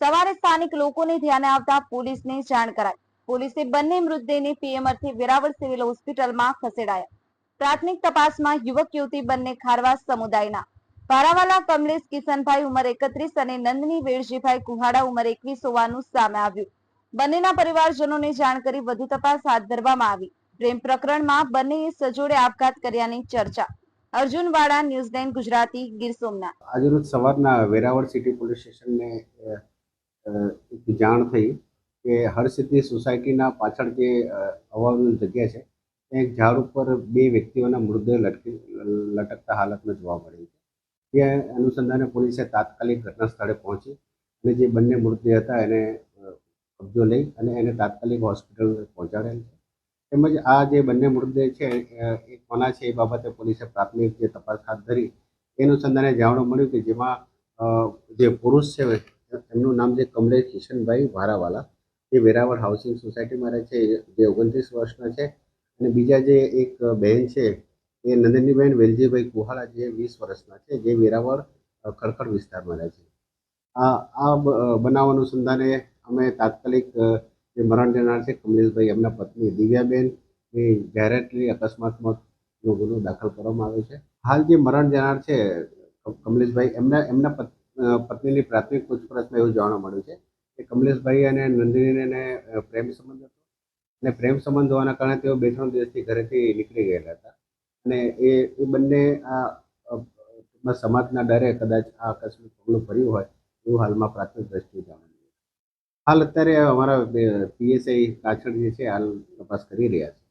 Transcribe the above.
સવારે સ્થાનિક લોકોને ધ્યાને આવતા પોલીસને જાણ કરાઈ. પોલીસે બંને મૃતદેહને પીએમ અર્થે વેરાવળ સિવિલ હોસ્પિટલમાં ખસેડાયા. પ્રાથમિક તપાસમાં યુવક યુવતી બંને ખારવા સમુદાયના. ભારાવાલા કમલેશ કિશનભાઈ ઉંમર એકત્રીસ અને નંદની વેળજીભાઈ કુહાડા ઉંમર એકવીસ હોવાનું સામે આવ્યું. બંનેના પરિવારજનોને જાણ કરી વધુ તપાસ હાથ ધરવામાં આવી. પ્રેમ પ્રકરણમાં બંનેએ સજોડે આપઘાત કર્યાની ચર્ચા. અર્જુન વાડા ન્યૂઝલેન્ડ ગુજરાતી ગીર સોમનાથ. આજરોજ સવારના વેરાવળ સિટી પોલીસ સ્ટેશનને જાણ થઈ કે હરસિદ્ધિ સોસાયટીના પાછળ જે અ, જગ્યા છે એક ઝાડ ઉપર બે વ્યક્તિઓના મૃતદેહ લટકી લટકતા હાલતમાં જોવા મળે છે તે અનુસંધાને પોલીસે તાત્કાલિક ઘટના સ્થળે પહોંચી અને જે બંને મૃતદેહ હતા એને કબજો લઈ અને એને તાત્કાલિક હોસ્પિટલ પહોંચાડેલ છે. તેમજ આ જે બંને મૃતદેહ છે એ કોના છે એ બાબતે પોલીસે પ્રાથમિક જે તપાસ હાથ ધરી એ અનુસંધાને જાણવા મળ્યું કે જેમાં જે પુરુષ છે એમનું નામ છે કમલેશ કિશનભાઈ વારાવાલા. જે વેરાવળ હાઉસિંગ સોસાયટીમાં રહે છે જે ઓગણત્રીસ વર્ષના છે અને બીજા જે એક બહેન છે એ નંદનીબેન વેલજીભાઈ કુહાડા જે વીસ વર્ષના છે, જે વેરાવળ ખડખડ વિસ્તારમાં રહે છે. આ આ બનાવ અનુસંધાને અમે તાત્કાલિક જે મરણ જનાર છે, કમલેશભાઈ, એમના પત્ની દિવ્યાબેન, એ જાહેરાતની અકસ્માતનો ગુનો દાખલ કરવામાં આવ્યો છે. હાલ જે મરણ જનાર છે કમલેશભાઈ, એમના એમના પત્નીની પ્રાથમિક પૂછપરછમાં એવું જાણવા મળ્યું છે કે કમલેશભાઈ અને નંદિનીને પ્રેમ સંબંધ હતો. અને પ્રેમ સંબંધ હોવાના કારણે તેઓ બે ત્રણ દિવસથી ઘરેથી નીકળી ગયેલા હતા. અને એ એ બંને આ સમાજના ડરે કદાચ આ આકસ્મિક પગલું ભર્યું હોય, એવું હાલમાં પ્રાથમિક દ્રષ્ટિએ જાણવા હાલ અત્યારે અમારા પીએસઆઈ કાછડ જે છે, હાલ તપાસ કરી રહ્યા છે.